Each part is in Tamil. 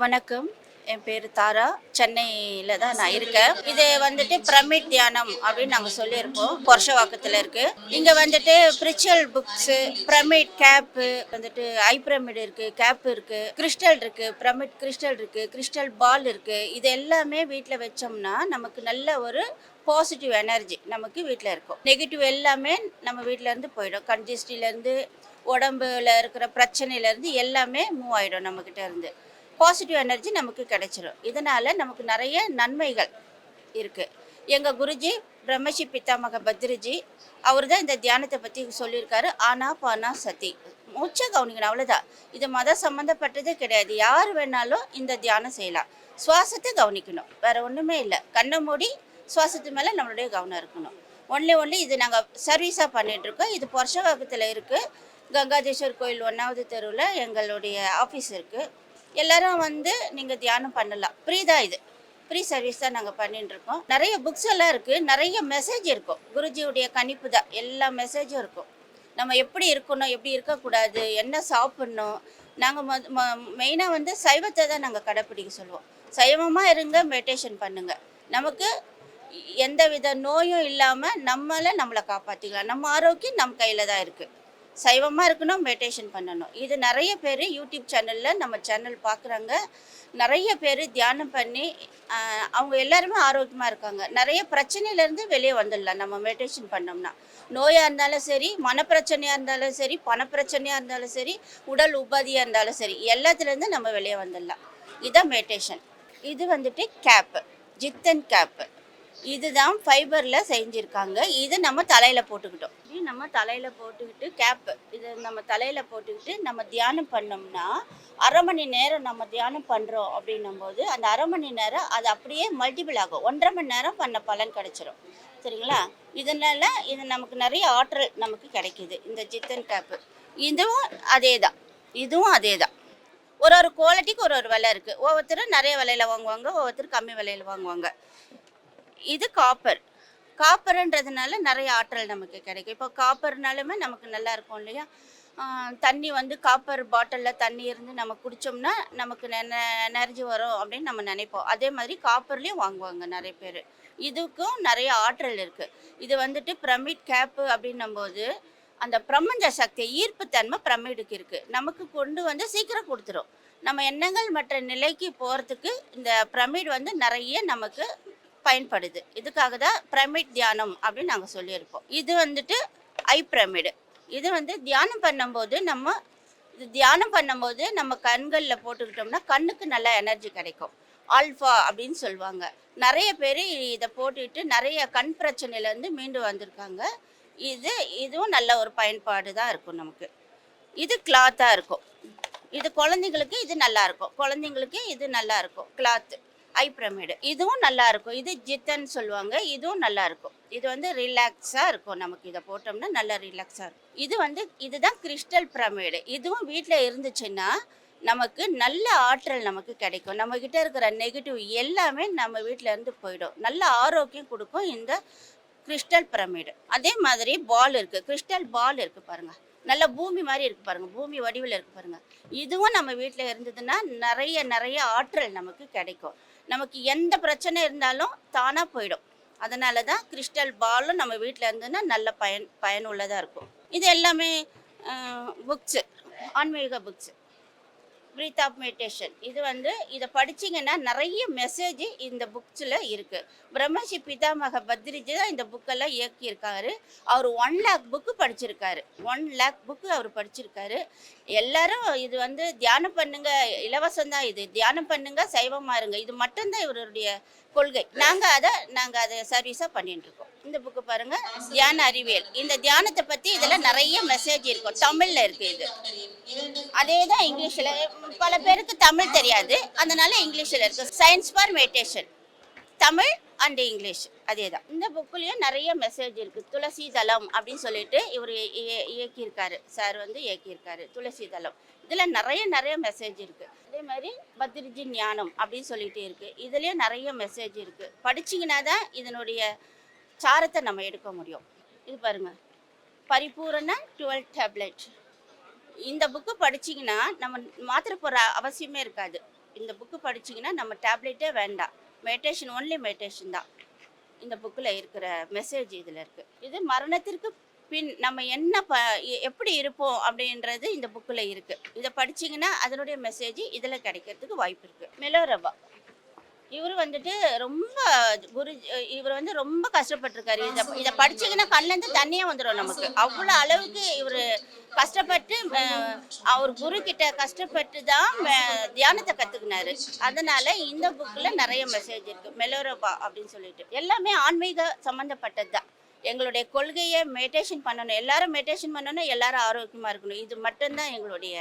வணக்கம். என் பேர் தாரா. சென்னையில் தான் நான் இருக்கேன். இது வந்துட்டு பிரமிட் தியானம் அப்படின்னு நாங்கள் சொல்லியிருக்கோம். பொருஷவாக்கத்தில் இருக்கு. இங்கே வந்துட்டு பிரிச்சுவல் புக்ஸு பிரமிட் கேப்பு வந்துட்டு ஐ பிரமிட் இருக்கு கேப் இருக்கு கிறிஸ்டல் இருக்கு பிரமிட் கிறிஸ்டல் இருக்கு கிறிஸ்டல் பால் இருக்கு. இது எல்லாமே வீட்டில் வச்சோம்னா நமக்கு நல்ல ஒரு பாசிட்டிவ் எனர்ஜி நமக்கு வீட்டில் இருக்கும். நெகட்டிவ் எல்லாமே நம்ம வீட்டிலேருந்து இருந்து போயிடும். கன்ஜஸ்டிலேருந்து உடம்புல இருக்கிற பிரச்சனையிலேருந்து எல்லாமே மூவ் ஆகிடும் நம்மக்கிட்ட இருந்து. பாசிட்டிவ் எனர்ஜி நமக்கு கிடைச்சிரும். இதனால் நமக்கு நிறைய நன்மைகள் இருக்குது எங்கள் குருஜி பிரம்மஷி பித்தாமக பத்ரிஜி அவர் தான் இந்த தியானத்தை பற்றி சொல்லியிருக்காரு. ஆனா பானா சதி. மூச்சை கவனிக்கணும் அவ்வளோதான் இது மத சம்மந்தப்பட்டதே கிடையாது. யார் வேணாலும் இந்த தியானம் செய்யலாம். சுவாசத்தை கவனிக்கணும். வேறு ஒன்றுமே இல்லை. கண்ணை மூடி சுவாசத்து மேலே நம்மளுடைய கவனம் இருக்கணும். ஒன்லி ஒன்லி இது நாங்கள் சர்வீஸாக பண்ணிகிட்ருக்கோம் இது பொருஷவாக்கத்தில் இருக்குது கங்காதேஸ்வர் கோயில் ஒன்றாவது தெருவில் எங்களுடைய ஆஃபீஸ் இருக்குது எல்லாரும் வந்து நீங்கள் தியானம் பண்ணலாம். ஃப்ரீ தான் இது? ஃப்ரீ சர்வீஸ் தான் நாங்கள் பண்ணிட்டு இருக்கோம் நிறைய புக்ஸ் எல்லாம் இருக்குது நிறைய மெசேஜ் இருக்கும். குருஜியுடைய கணிப்பு தான். எல்லா மெசேஜும் இருக்கும். நம்ம எப்படி இருக்கணும் எப்படி இருக்கக்கூடாது என்ன சாப்பிட்ணும். நாங்கள் மெயினாக வந்து சைவத்தை தான் நாங்கள் கடைப்பிடிக்க சொல்லுவோம். சைவமாக இருங்க மெடிடேஷன் பண்ணுங்க. நமக்கு எந்த வித நோயும் இல்லாமல் நம்மளை நம்மளை காப்பாற்றிக்கலாம் நம்ம ஆரோக்கியம் நம்ம கையில் தான் இருக்குது சைவமாக இருக்கணும் மெடிடேஷன் பண்ணணும். இது நிறைய பேர் யூடியூப் சேனலில் நம்ம சேனல் பார்க்குறாங்க நிறைய பேர் தியானம் பண்ணி அவங்க எல்லாருமே ஆரோக்கியமாக இருக்காங்க. நிறைய பிரச்சனையிலேருந்து வெளியே வந்துடலாம். நம்ம மெடிடேஷன் பண்ணோம்னா. நோயாக இருந்தாலும் சரி மனப்பிரச்சனையாக இருந்தாலும் சரி பணப்பிரச்சனையாக இருந்தாலும் சரி உடல் உபாதியாக இருந்தாலும் சரி எல்லாத்துலேருந்து நம்ம வெளியே வந்துடலாம். இதுதான் மெடிடேஷன் இது வந்துட்டு கேப்பு ஜித்தன் கேப்பு இதுதான் ஃபைபரில் செஞ்சுருக்காங்க. இது நம்ம தலையில் போட்டுக்கிட்டோம். மாதிரி நம்ம தலையில் போட்டுக்கிட்டு கேப்பு இது நம்ம தலையில் போட்டுக்கிட்டு நம்ம தியானம் பண்ணோம்னா அரை மணி நேரம் நம்ம தியானம் பண்ணுறோம் அப்படின்னும் போது அந்த அரை மணி நேரம் அது அப்படியே மல்டிபிள் ஆகும். ஒன்றரை மணி நேரம் பண்ண பலன் கிடைச்சிரும். சரிங்களா? இதனால இது நமக்கு நிறைய ஆற்றல் நமக்கு கிடைக்குது. இந்த ஜித்தன் கேப்பு இதுவும் அதே தான் இதுவும் அதே தான் ஒரு ஒரு குவாலிட்டிக்கு ஒரு ஒரு விலை இருக்குது ஒவ்வொருத்தரும் நிறைய விலையில வாங்குவாங்க ஒவ்வொருத்தர் கம்மி விலையில வாங்குவாங்க. இது காப்பர் காப்பர்ன்றதுனால நிறைய ஆற்றல் நமக்கு கிடைக்கும். இப்போ காப்பர்னாலுமே நமக்கு நல்லா இருக்கும் இல்லையா? தண்ணி வந்து காப்பர் பாட்டிலில் தண்ணி இருந்து நம்ம குடித்தோம்னா நமக்கு எனர்ஜி வரும் அப்படின்னு நம்ம நினைப்போம். அதே மாதிரி காப்பர்லேயும் வாங்குவாங்க நிறைய பேர். இதுக்கும் நிறைய ஆற்றல் இருக்குது இது வந்துட்டு பிரமிட் கேப்பு அப்படின்னும்போது அந்த பிரபஞ்ச சக்தி ஈர்ப்புத்தன்மை பிரமிடுக்கு இருக்குது நமக்கு கொண்டு வந்து சீக்கிரம் கொடுத்துரும். நம்ம எண்ணங்கள் மற்ற நிலைக்கு போகிறதுக்கு இந்த பிரமிட் வந்து நிறைய நமக்கு பயன்படுது. இதுக்காக தான் பிரமிட் தியானம் அப்படின்னு நாங்கள் சொல்லியிருப்போம் இது வந்துட்டு ஐ பிரமிடு. இது வந்து தியானம் பண்ணும்போது நம்ம இது தியானம் பண்ணும்போது நம்ம கண்களில் போட்டுக்கிட்டோம்னா கண்ணுக்கு நல்ல எனர்ஜி கிடைக்கும். ஆல்ஃபா அப்படின்னு சொல்லுவாங்க. நிறைய பேர் இதை போட்டுட்டு நிறைய கண் பிரச்சனையிலேருந்து மீண்டு வந்திருக்காங்க. இது இதுவும் நல்ல ஒரு பயன்பாடு தான் இருக்கும் நமக்கு. இது கிளாத்தாக இருக்கும். இது குழந்தைங்களுக்கு இது நல்லா இருக்கும். குழந்தைங்களுக்கு இது நல்லா இருக்கும். Eye pyramid. இதுவும் நல்லா இருக்கும் இது ஜித்தன் சொல்லுவாங்க. இதுவும் நல்லா இருக்கும் இது வந்து ரிலாக்ஸாக இருக்கும். நமக்கு இதை போட்டோம்னா நல்லா ரிலாக்ஸாக இருக்கும். இது வந்து இதுதான் கிறிஸ்டல் பிரமிடு. இதுவும் வீட்டில் இருந்துச்சுன்னா நமக்கு நல்ல ஆற்றல் நமக்கு கிடைக்கும். நம்மக்கிட்ட இருக்கிற நெகட்டிவ் எல்லாமே நம்ம வீட்டில் இருந்து போயிடும். நல்ல ஆரோக்கியம் கொடுக்கும் இந்த கிறிஸ்டல் பிரமிடு. அதே மாதிரி பால் இருக்குது கிறிஸ்டல் பால் இருக்குது பாருங்கள் நல்ல பூமி மாதிரி இருக்கு பாருங்க பூமி வடிவில் இருக்கு பாருங்க. இதுவும் நம்ம வீட்டில் இருந்ததுன்னா நிறைய நிறைய ஆற்றல் நமக்கு கிடைக்கும். நமக்கு எந்த பிரச்சனை இருந்தாலும் தானாக போயிடும். அதனால தான் கிறிஸ்டல் பாலும் நம்ம வீட்டில் இருந்ததுன்னா நல்ல பயன் பயனுள்ளதாக இருக்கும். இது எல்லாமே புக்ஸு ஆன்மீக புக்ஸு ப்ரீத் ஆஃப் மெடிடேஷன் இது வந்து இதை படிச்சீங்கன்னா நிறைய மெசேஜ் இந்த புக்ஸில் இருக்குது பிரம்மஷி பிதாமக பத்ரிஜி தான் இந்த புக்கெல்லாம் இயக்கியிருக்காரு. அவர் ஒன் லேக் புக்கு படிச்சிருக்காரு. ஒன் லேக் புக்கு அவர் படிச்சிருக்காரு. எல்லாரும் இது வந்து தியானம் பண்ணுங்க இலவசம் தான் இது. தியானம் பண்ணுங்க சைவமாக இருங்க. இது மட்டும்தான் இவருடைய கொள்கை. நாங்கள் அதை நாங்கள் அதை சர்வீஸாக பண்ணிட்டு இருக்கோம். இந்த புக்கு பாருங்க. தியான அறிவியல். இந்த தியானத்தை பற்றி இதில் நிறைய மெசேஜ் இருக்கும். தமிழில் இருக்கு இது. அதே தான் இங்கிலீஷில். பல பேருக்கு தமிழ் தெரியாது. அதனால இங்கிலீஷில் இருக்கு. Science for meditation Tamil and English. அதே தான் இந்த புக்குலேயும் நிறைய மெசேஜ் இருக்குது துளசி தளம் அப்படின்னு சொல்லிட்டு இவர் இயக்கியிருக்காரு. சார் வந்து இயக்கியிருக்காரு. துளசி தளம். இதில் நிறைய நிறைய மெசேஜ் இருக்குது அதே மாதிரி பத்ரிஜி ஞானம் அப்படின்னு சொல்லிட்டு இருக்குது இதுலேயும் நிறைய மெசேஜ் இருக்குது படிச்சிங்கன்னா தான் இதனுடைய சாரத்தை நம்ம எடுக்க முடியும். இது பாருங்கள் பரிபூரண டுவெல் டேப்லெட். இந்த புக்கு படிச்சீங்கன்னா நம்ம மாத்திரை போகிற அவசியமே இருக்காது. இந்த புக்கு படிச்சீங்கன்னா நம்ம டேப்லெட்டே வேண்டாம். மெடிடேஷன் ஒன்லி மெடிடேஷன் தான். இந்த புக்கில் இருக்கிற மெசேஜ் இதில் இருக்குது இது மரணத்திற்கு பின் நம்ம என்ன ப எப்படி இருப்போம் அப்படின்றது இந்த புக்கில் இருக்குது இதை படிச்சீங்கன்னா அதனுடைய மெசேஜ் இதில் கிடைக்கிறதுக்கு வாய்ப்பு இருக்குது மெலோரபா இவர் வந்துட்டு ரொம்ப குரு இவர் வந்து ரொம்ப கஷ்டப்பட்டிருக்காரு. இதை இதை படிச்சீங்கன்னா கண்ணிலேருந்து தண்ணியே வந்துடும் நமக்கு. அவ்வளோ அளவுக்கு இவர் கஷ்டப்பட்டு அவர் குரு கிட்ட கஷ்டப்பட்டு தான் தியானத்தை கற்றுக்கினாரு அதனால இந்த புக்கில் நிறைய மெசேஜ் இருக்கு. மெலோரபா அப்படின்னு சொல்லிட்டு. எல்லாமே ஆன்மீக சம்மந்தப்பட்டது தான். எங்களுடைய கொள்கையை மெடிடேஷன் பண்ணணும். எல்லாரும் மெடிடேஷன் பண்ணணும் எல்லாரும் ஆரோக்கியமாக இருக்கணும். இது மட்டும்தான் எங்களுடைய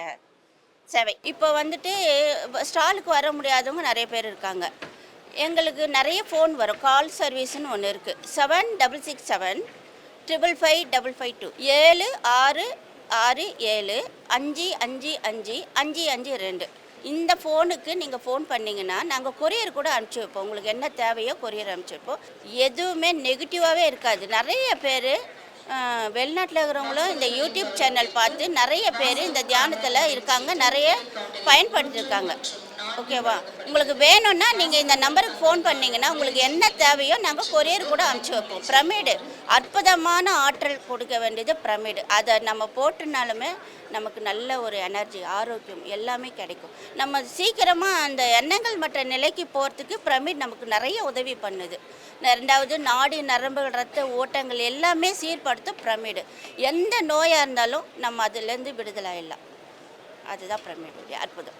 சேவை. இப்போ வந்துட்டு ஸ்டாலுக்கு வர முடியாதவங்க நிறைய பேர் இருக்காங்க. எங்களுக்கு நிறைய ஃபோன் வரும். கால் சர்வீஸ்னு ஒன்று இருக்குது seven double six seven triple five double five two ஏழு ஆறு ஆறு ஏழு அஞ்சு அஞ்சு அஞ்சு அஞ்சு அஞ்சு ரெண்டு. இந்த ஃபோனுக்கு நீங்கள் ஃபோன் பண்ணிங்கன்னா நாங்கள் கொரியர் கூட அனுப்பிச்சி வைப்போம். உங்களுக்கு என்ன தேவையோ கொரியர் அனுப்பிச்சி வைப்போம். எதுவுமே நெகட்டிவாகவே இருக்காது. நிறைய பேர் வெளிநாட்டில் இருக்கிறவங்களும் இந்த யூடியூப் சேனல் பார்த்து நிறைய பேர் இந்த தியானத்தில் இருக்காங்க. நிறைய பயன்படுத்தியிருக்காங்க ஓகேவா? உங்களுக்கு வேணும்னா நீங்கள் இந்த நம்பருக்கு ஃபோன் பண்ணிங்கன்னா உங்களுக்கு என்ன தேவையோ நாங்கள் கொரியர் கூட அனுப்பிச்சி வைப்போம். பிரமிடு. அற்புதமான ஆற்றல் கொடுக்க வேண்டியது பிரமிடு. அதை நம்ம போட்டுனாலுமே நமக்கு நல்ல ஒரு எனர்ஜி ஆரோக்கியம் எல்லாமே கிடைக்கும். நம்ம சீக்கிரமாக அந்த எண்ணங்கள் மற்ற நிலைக்கு போகிறதுக்கு பிரமிட் நமக்கு நிறைய உதவி பண்ணுது. ரெண்டாவது நாடி நரம்புகள் ரத்த ஓட்டங்கள் எல்லாமே சீர்படுத்தும் பிரமிடு. எந்த நோயாக இருந்தாலும் நம்ம அதுலேருந்து விடுதலாயிடலாம். அதுதான் பிரமிடுடைய அற்புதம்.